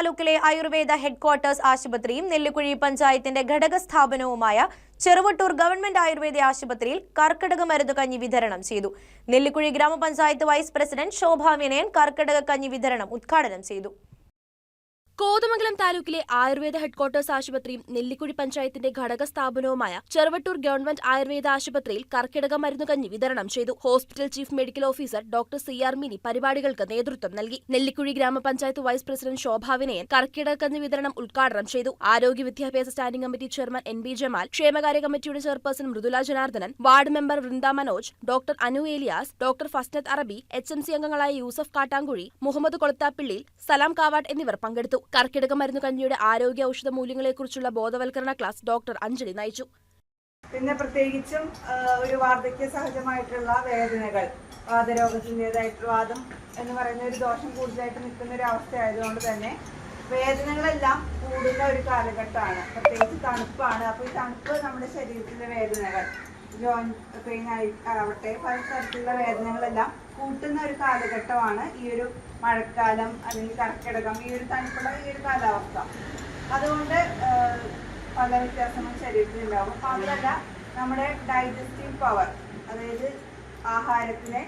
താലൂക്കിലെ ആയുർവേദ ഹെഡ്ക്വാർട്ടേഴ്സ് ആശുപത്രിയും നെല്ലിക്കുഴി പഞ്ചായത്തിന്റെ ഘടക സ്ഥാപനവുമായ ചെറുവട്ടൂർ ഗവൺമെന്റ് ആയുർവേദ ആശുപത്രിയിൽ കർക്കിടക മരുന്ന് കഞ്ഞി വിതരണം ചെയ്തു. നെല്ലിക്കുഴി ഗ്രാമപഞ്ചായത്ത് വൈസ് പ്രസിഡന്റ് ശോഭാ വിനയൻ കർക്കിടക കഞ്ഞി വിതരണം ഉദ്ഘാടനം ചെയ്തു. കോതമംഗലം താലൂക്കിലെ ആയുർവേദ ഹെഡ്ക്വാർട്ടേഴ്സ് ആശുപത്രിയും നെല്ലിക്കുഴി പഞ്ചായത്തിന്റെ ഘടക സ്ഥാപനവുമായ ചെറുവട്ടൂർ ഗവൺമെന്റ് ആയുർവേദ ആശുപത്രിയിൽ കർക്കിടക മരുന്ന് കഞ്ഞി വിതരണം ചെയ്തു. Hospital chief medical officer doctor C R Mini പരിപാടികൾക്ക് നേതൃത്വം നൽകി. നെല്ലിക്കുഴി ഗ്രാമപഞ്ചായത്ത് വൈസ് പ്രസിഡന്റ് ശോഭാ വിനയൻ കർക്കിടക കഞ്ഞി വിതരണം ഉദ്ഘാടനം ചെയ്തു. ആരോഗ്യ വിദ്യാഭ്യാസ standing committee chairman N B Jamal ക്ഷേമകാര്യ കമ്മിറ്റിയുടെ chairperson Mrudula Janardhanan ward member Vrinda Manoj doctor Anu Elias doctor Fasnath Arabi H M C അംഗങ്ങളായ യൂസഫ് കാട്ടാങ്കുഴി മുഹമ്മദ് കൊളത്താപ്പിള്ളി സലാം കാവാട്ട് എന്നിവർ പങ്കെടുത്തു. കർക്കിടക മരുന്ന് കഞ്ഞിയുടെ ആരോഗ്യ ഔഷധ മൂല്യങ്ങളെക്കുറിച്ചുള്ള ബോധവൽക്കരണ ക്ലാസ് ഡോക്ടർ അഞ്ജലി നയിച്ചു. പിന്നെ പ്രത്യേകിച്ചും ഒരു വാർദ്ധക്യ സഹജമായിട്ടുള്ള വേദനകൾ വാദരോഗത്തിന്റെതായിട്ട് വാദം എന്ന് പറയുന്ന ഒരു ദോഷം കൂടുതലായിട്ട് നിൽക്കുന്ന ഒരു അവസ്ഥ ആയതുകൊണ്ട് തന്നെ വേദനകളെല്ലാം കൂടുന്ന ഒരു കാലഘട്ടമാണ്. പ്രത്യേകിച്ച് തണുപ്പാണ്. അപ്പോൾ ഈ തണുപ്പ് നമ്മുടെ ശരീരത്തിലെ വേദനകൾ ജോയിന്റ് പെയിൻ ആവട്ടെ പല തരത്തിലുള്ള വേദനകളെല്ലാം കൂട്ടുന്ന ഒരു കാലഘട്ടമാണ് ഈ ഒരു മഴക്കാലം അല്ലെങ്കിൽ കർക്കിടകം ഈ ഒരു തണുപ്പുള്ള ഈ ഒരു കാലാവസ്ഥ. അതുകൊണ്ട് പല വ്യത്യാസങ്ങളും ശരീരത്തിൽ ഉണ്ടാവും. അപ്പൊ അതല്ല നമ്മുടെ ഡൈജസ്റ്റീവ് പവർ അതായത് ആഹാരത്തിനെ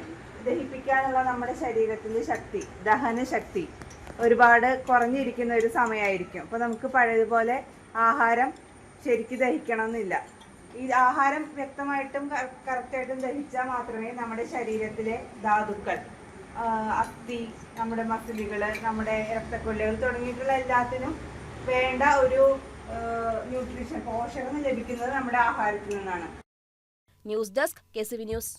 ദഹിപ്പിക്കാനുള്ള നമ്മുടെ ശരീരത്തിന്റെ ശക്തി ദഹന ശക്തി ഒരുപാട് കുറഞ്ഞിരിക്കുന്ന ഒരു സമയമായിരിക്കും. അപ്പൊ നമുക്ക് പഴയതുപോലെ ആഹാരം ശരിക്ക് ദഹിക്കണമെന്നില്ല. ഈ ആഹാരം വ്യക്തമായിട്ടും കറക്റ്റായിട്ടും ദഹിച്ചാൽ മാത്രമേ നമ്മുടെ ശരീരത്തിലെ ധാതുക്കൾ അസ്ഥി നമ്മുടെ മസിലുകൾ നമ്മുടെ രക്തക്കൊല്ലുകൾ തുടങ്ങിയിട്ടുള്ള എല്ലാത്തിനും വേണ്ട ഒരു ന്യൂട്രീഷൻ പോഷകം ലഭിക്കുന്നത് നമ്മുടെ ആഹാരത്തിൽ നിന്നാണ്. News desk K C V news.